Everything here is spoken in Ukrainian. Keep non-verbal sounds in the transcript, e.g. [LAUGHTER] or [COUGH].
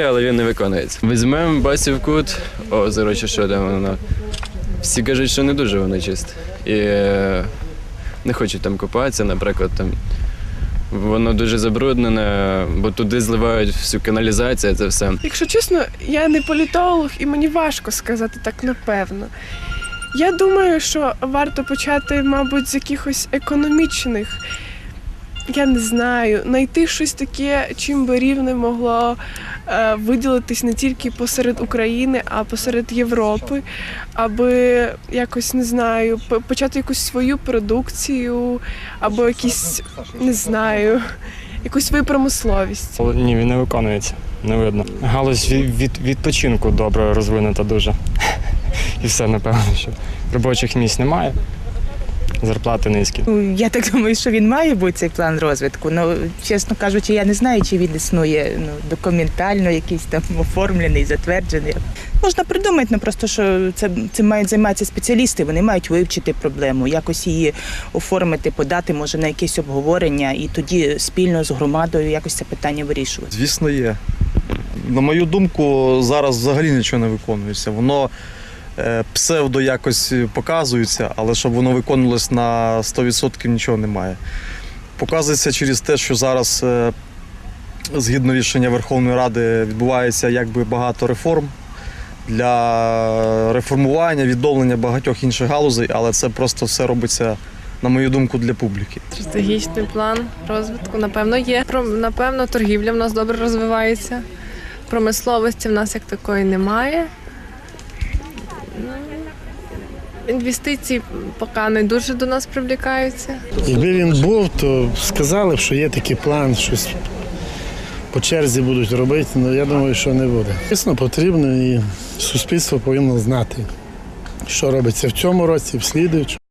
Але він не виконується. Візьмемо басів кут, озеро чи що там воно. Всі кажуть, що не дуже воно чисте. І е, не хочуть там купатися, наприклад, там. Воно дуже забруднене, бо туди зливають всю каналізацію, це все. Якщо чесно, я не політолог і мені важко сказати так напевно. Я думаю, що варто почати, мабуть, з якихось економічних. Я не знаю, знайти щось таке, чим би рівне могло е, виділитись не тільки посеред України, а посеред Європи, аби якось не знаю, почати якусь свою продукцію, або якісь не знаю, якусь свою промисловість. Ні, він не виконується, не видно. Галузь від, від, відпочинку добре розвинута дуже. [LAUGHS] І все, напевно, що робочих місць немає, зарплати низькі. Ну, Я так думаю, що він має бути цей план розвитку. Ну, чесно кажучи, я не знаю, чи він існує ну, документально, якийсь там оформлений, затверджений. Можна придумати, ну просто що це цим мають займатися спеціалісти. Вони мають вивчити проблему, якось її оформити, подати, може, на якесь обговорення, і тоді спільно з громадою якось це питання вирішувати. Звісно, є. На мою думку, зараз взагалі нічого не виконується. Воно псевдо якось показується, але щоб воно виконувалось на 100% нічого немає. Показується через те, що зараз, е, згідно рішення Верховної Ради, відбувається якби багато реформ для реформування, відновлення багатьох інших галузей, але це просто все робиться, на мою думку, для публіки. Стратегічний план розвитку, напевно, є. Напевно, торгівля в нас добре розвивається. Промисловості в нас як такої немає. Інвестиції поки не дуже до нас привлікаються. Якби він був, то сказали б, що є такий план, щось по черзі будуть робити, але я думаю, що не буде. Звісно, потрібно і суспільство повинно знати, що робиться в цьому році, в слідуючому.